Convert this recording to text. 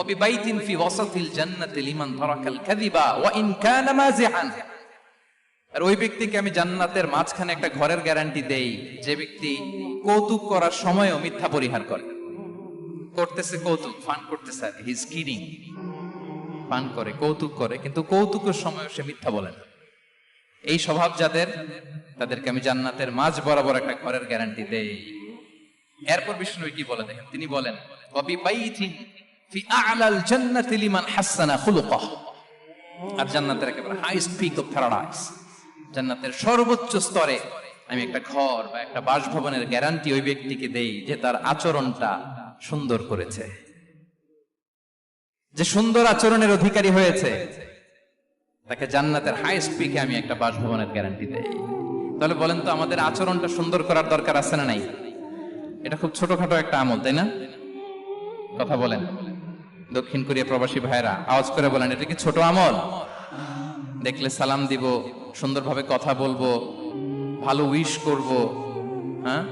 অবিবাইতিন ফি ওয়াসাতিল জান্নাতি লিমান তারাকাল কাযিবা ওয়া ইন কানা আর ওই ব্যক্তিকে আমি জান্নাতের মাঝখানে একটা ঘরের গ্যারান্টি দেই, যে ব্যক্তি কৌতুক করার সময়ও মিথ্যা পরিহার করে। করতেছে কৌতুক ফান করতেছে আর হিজ কিডিং পান করে, কৌতুক করে, কিন্তু কৌতুকের সময়ও সে মিথ্যা বলে না। এই স্বভাব যাদের, তাদেরকে আমি জান্নাতের মাঝ বরাবর একটা ঘরের গ্যারান্টি দেই। এরপর বিষ্ণু কি বলে দেখেন? তিনি বলেন কবি বাইথিন আর জান্নাতের একেবারে হাইস্ট পিক অফ প্যারাডাইস জান্নাতের সর্বোচ্চ স্তরে আমি একটা ঘর বা একটা বাসভবনের গ্যারান্টি ওই ব্যক্তিকে দেই যে তার আচরণটা সুন্দর করেছে। যে সুন্দর আচরণের অধিকারী হয়েছে, তাকে জান্নাতের হাইস্ট পিকে আমি একটা বাসভবনের গ্যারান্টি দেই। তাহলে বলেন তো আমাদের আচরণটা সুন্দর করার দরকার আছে না নাই? এটা খুব ছোটখাটো একটা আমল, তাই না? কথা বলেন। দক্ষিণ কোরিয়া প্রবাসী ভাইরা আওয়াজ করে বলেন, এটা কি ছোট আমল? দেখলে সালাম দিব, সুন্দরভাবে কথা বলব, ভালো উইশ করব হ্যাঁ?